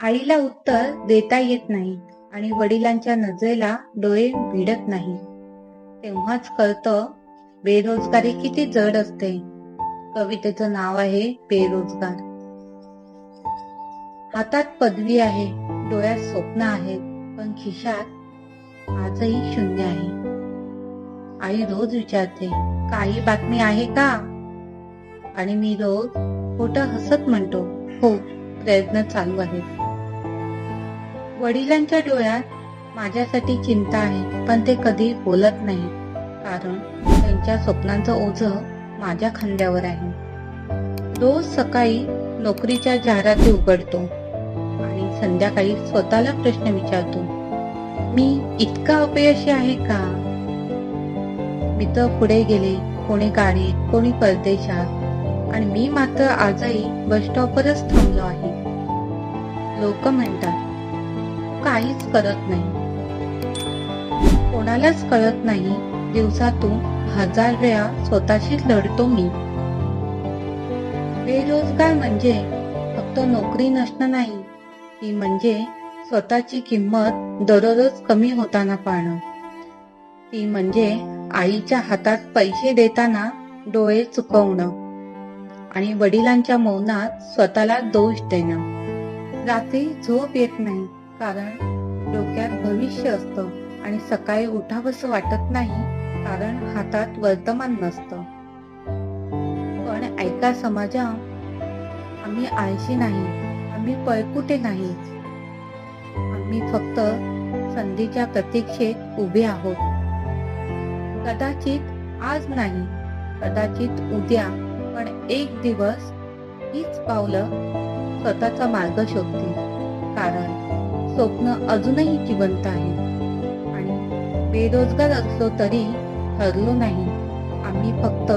आईला उत्तर देता येत नाही आणि वडिलांच्या नजरेला डोळे भिडत नाही. तेव्हाच कळतं बेरोजगारी किती जड असते. कवितेचं नाव आहे बेरोजगार. हातात पदवी आहे डोळ्यात स्वप्न आहेत पण खिशात आजही शून्य आहे. आई रोज विचारते काही बातमी आहे का? आणि मी रोज खोट हसत म्हणतो हो प्रयत्न चालू आहेत. वडिलांच्या डोळ्यात माझ्यासाठी चिंता आहे पण ते कधी बोलत नाही कारण त्यांच्या स्वप्नांचं ओझ माझ्या खांद्यावर आहे. रोज सकाळी नोकरीच्या जाहिराती उघडतो आणि संध्याकाळी स्वतःला प्रश्न विचारतो मी इतका अपयशी आहे का? मित्र पुढे गेले कोणी गाडीत कोणी परदेशात आणि मी मात्र आजही बस स्टॉपवरच थांबलो आहे. लोक म्हणतात काहीच करत नाही. कोणालाच कळत नाही दिवसातून हजार वेळा स्वतःशीच लढतो मी. बेरोजगार म्हणजे फक्त नोकरी नसणं नाही ती म्हणजे स्वतःची किंमत दररोज कमी होताना पाहणं. ती म्हणजे आईच्या हातात पैसे देताना डोळे चुकवणं आणि वडिलांच्या मौनात स्वतःला दोष देणं. रात्री झोप येत नाही. कारण डोक्यात भविष्य असतं आणि सकाळी उठावंसं वाटत नाही कारण हातात वर्तमान नसतं. पण ऐका समाजा आम्ही आळशी नाही आम्ही पळकुटे नाही. आम्ही फक्त संधीच्या प्रतीक्षेत उभे आहोत. कदाचित आज नाही कदाचित उद्या पण एक दिवस हीच पावलं स्वतःचा मार्ग शोधतील. कारण स्वप्न अजूनही जिवंत आहे आणि बेरोजगार असलो तरी हरलो नाही. आम्ही फक्त